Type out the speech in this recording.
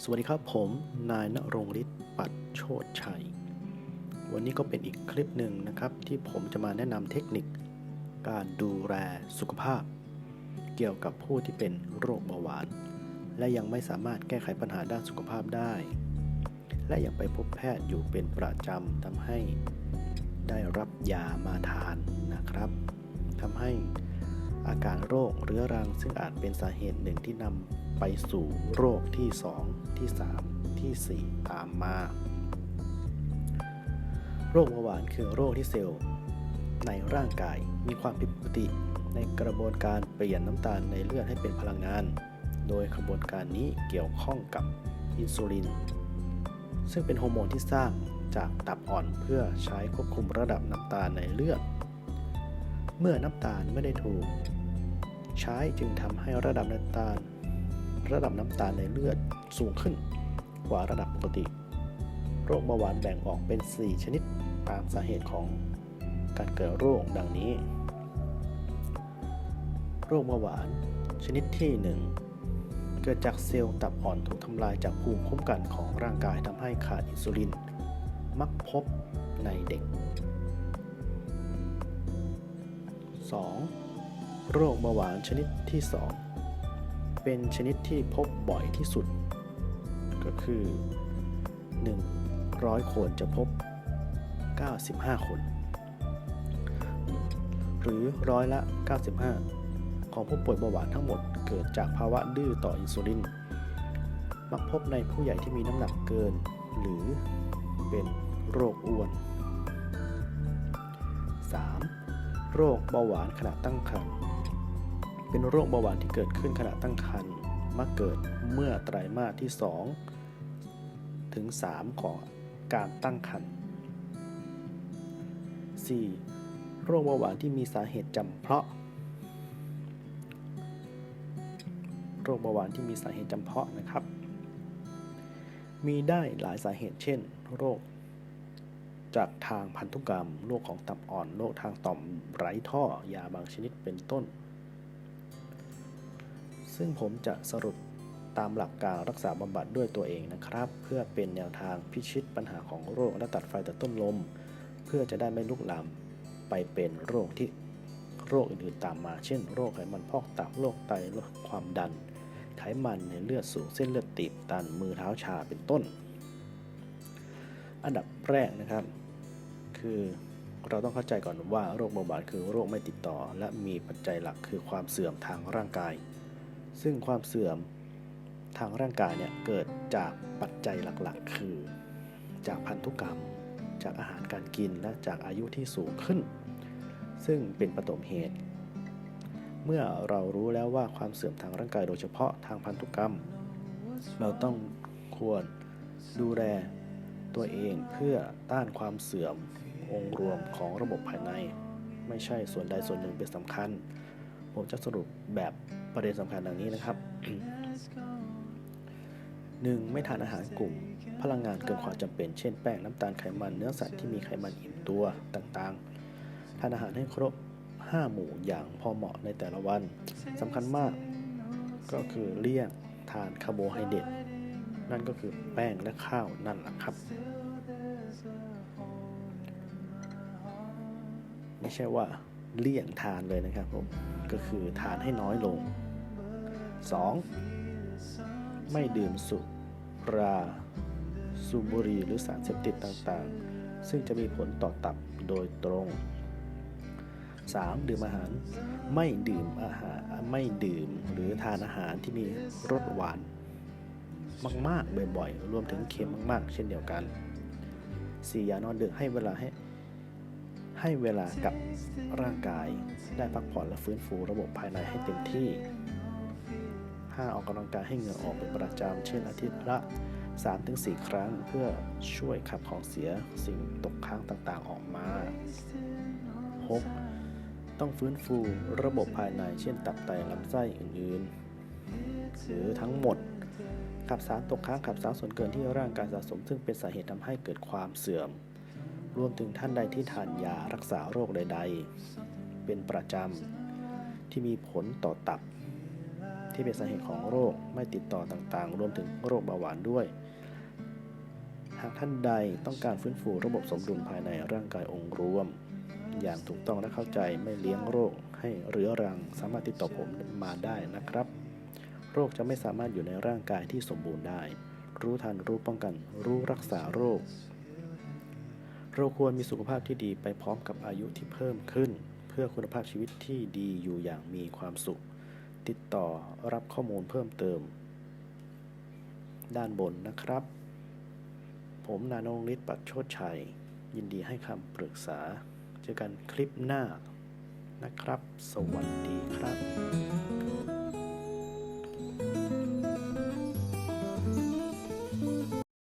สวัสดีครับผมนายณรงฤทธิ์ปัดโชตชัย วันนี้ก็เป็นอีกคลิปหนึ่งนะครับ ที่ผมจะมาแนะนำเทคนิค การดูแลสุขภาพ เกี่ยวกับผู้ที่เป็นโรคเบาหวาน และยังไม่สามารถแก้ไขปัญหาด้านสุขภาพได้ และยังไปพบแพทย์อยู่เป็นประจำทำให้ได้รับยามาทานนะครับทำให้ อาการโรคเรื้อรัง ซึ่งอาจเป็นสาเหตุหนึ่งที่นำไปสู่โรคที่ 2 ที่ 3 ที่ 4 ตามมา โรคเบาหวานคือโรคที่เซลล์ ในร่างกายมีความผิดปกติ ในกระบวนการเปลี่ยนน้ำตาลในเลือดให้เป็นพลังงาน โดยกระบวนการนี้เกี่ยวข้องกับอินซูลิน ซึ่งเป็นฮอร์โมนที่สร้างจากตับอ่อนเพื่อใช้ควบคุมระดับน้ำตาลในเลือด เมื่อน้ำตาลไม่ได้ถูก ใช้จึงทำให้ระดับน้ำตาล ระดับน้ำตาลในเลือดสูงขึ้น กว่าระดับปกติ โรคเบาหวานแบ่งออกเป็น 4 ชนิดตามสาเหตุของการเกิดโรคดังนี้ โรคเบาหวานชนิดที่ 1 เกิดจากเซลล์ตับอ่อนถูกทำลายจากภูมิคุ้มกันของร่างกายทำให้ขาดอินซูลิน มักพบในเด็ก 2. โรคเบาหวานชนิดที่ 2 เป็นชนิดที่พบบ่อยที่สุด ก็คือ 100 คนจะพบ 95 คน หรือร้อยละ 95 ของผู้ป่วยเบาหวานทั้งหมดเกิดจากภาวะดื้อต่ออินซูลิน มักพบในผู้ใหญ่ที่มีน้ำหนักเกิน หรือเป็นโรคอ้วน 3. โรคเบาหวานขณะตั้งครรภ์ เป็นโรคเบาหวานที่เกิดขึ้นขณะตั้งครรภ์มักเกิดเมื่อไตรมาสที่ 2 ถึง 3 ของการตั้งครรภ์ 4. โรคเบาหวานที่มีสาเหตุจำเพาะ โรคเบาหวานที่มีสาเหตุจำเพาะนะครับ มีได้หลายสาเหตุเช่น โรคจากทางพันธุกรรม โรคของตับอ่อน โรคทางต่อมไร้ท่อ ยาบางชนิดเป็นต้น ซึ่งผมจะสรุปตามหลักการรักษาบำบัดด้วยตัวเองนะครับ เพื่อเป็นแนวทางพิชิตปัญหาของโรคและตัดไฟแต่ต้นลม เพื่อจะได้ไม่ลุกลามไปเป็นโรคที่โรคอื่นๆตามมา เช่น โรคไขมันพอกตับโรคไตโรคความดัน ไขมันในเลือดสูงเส้นเลือดตีบตันมือเท้าชาเป็นต้น อันดับแรกนะครับ คือเราต้องเข้าใจก่อนว่าโรคเบาหวานคือโรคไม่ติดต่อ และมีปัจจัยหลักคือความเสื่อมทางร่างกาย ซึ่งความเสื่อมทางร่างกายเนี่ยเกิดจากปัจจัยหลักๆ คือ จากพันธุกรรม จากอาหารการกินและจากอายุที่สูงขึ้น ซึ่งเป็นปฐมเหตุ เมื่อเรารู้แล้วว่าความเสื่อมทางร่างกายโดยเฉพาะทางพันธุกรรม เราต้องควรดูแลตัวเองเพื่อต้านความเสื่อมองค์รวมของระบบภายใน ไม่ใช่ส่วนใดส่วนหนึ่งเป็นสำคัญ ผมจะสรุปแบบ ประเด็นสำคัญดังนี้นะครับ 1. ไม่ทานอาหารกลุ่ม พลังงานเกินความจำเป็น เช่นแป้งน้ำตาลไขมันเนื้อสัตว์ที่มีไขมันอิ่มตัวต่างๆ ทานอาหารให้ครบ 5 หมู่อย่างพอเหมาะในแต่ละวันสำคัญมากก็คือเลี่ยงทานคาร์โบไฮเดรตนั่นก็คือแป้งและข้าวนั่นแหละครับ ไม่ใช่ว่า เลี่ยงทานเลยนะครับผมก็คือทานให้น้อยลง 2. ไม่ดื่มสุราสูบบุหรี่หรือสารเสพติดต่างๆ ซึ่งจะมีผลต่อตับโดยตรง 3. ดื่มอาหารไม่ดื่มอาหารไม่ดื่มหรือทานอาหารที่มีรสหวาน มากๆบ่อยๆ รวมถึงเค็มมากๆ เช่นเดียวกัน 4. อย่านอนดึกให้เวลาให้ ให้เวลากับร่างกาย ได้พักผ่อนและฟื้นฟูระบบภายในให้เต็มที่ 5. ออกกำลังกายให้เหงื่อออกเป็นประจำ เช่นอาทิตย์ละ 3-4 ครั้งเพื่อช่วยขับของเสียสิ่งตกค้างต่างๆออกมา 6. ต้องฟื้นฟูระบบภายใน เช่นตับไตลำไส้อื่นๆ หรือทั้งหมด ขับสารตกค้างขับสารส่วนเกินที่ร่างกายสะสม ซึ่งเป็นสาเหตุทำให้เกิดความเสื่อม รวมถึงท่านใดที่ทานยารักษาโรคใด ๆ เป็นประจำที่มีผลต่อตับ ที่เป็นสาเหตุของโรคไม่ติดต่อต่างๆ รวมถึงโรคเบาหวานด้วย หากท่านใดต้องการฟื้นฟูระบบสมดุลภายในร่างกายองค์รวม อย่างถูกต้องและเข้าใจไม่เลี้ยงโรคให้เรื้อรังสามารถติดต่อผมมาได้นะครับ โรคจะไม่สามารถอยู่ในร่างกายที่สมบูรณ์ได้ รู้ทันรู้ป้องกัน รู้รักษาโรค เราควรมีสุขภาพที่ดีไปพร้อมกับอายุที่เพิ่มขึ้น เพื่อคุณภาพชีวิตที่ดีอยู่อย่างมีความสุข ติดต่อรับข้อมูลเพิ่มเติม ด้านบนนะครับ ผมนานงฤทธิ์ปัจโชตชัย ยินดีให้คำปรึกษา เจอกันคลิปหน้านะครับ สวัสดีครับ